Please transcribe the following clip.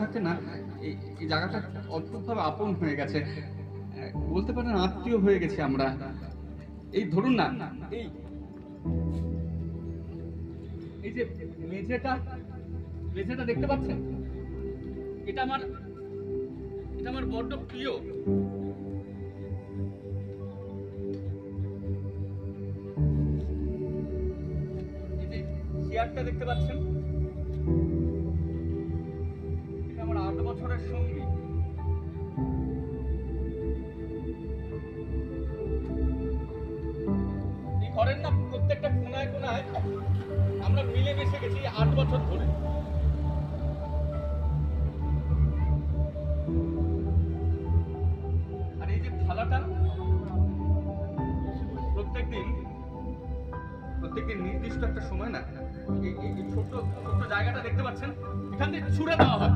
থাকতে না, এই জায়গাটা অদ্ভুতভাবে আপন হয়ে গেছে। বলতে পারেন আত্মীয় হয়ে গেছি আমরা। এই ধরুন না, এই এই যে মেঝেটা মেঝেটা দেখতে পাচ্ছেন? এটা আমার এটা আমার বড্ড প্রিয়। চেয়ারটা দেখতে পাচ্ছেন? বছরের সঙ্গী। ঘরের না, প্রত্যেকটা কোনায় কোনায় আমরা মিলে মিশে গেছি আট বছর ধরে। আর এই যে থালাটা প্রত্যেকদিন প্রত্যেকদিন নির্দিষ্ট একটা সময় না, এই ছোট্ট ছোট্ট জায়গাটা দেখতে পাচ্ছেন, এখান থেকে ছুড়ে দেওয়া হয়।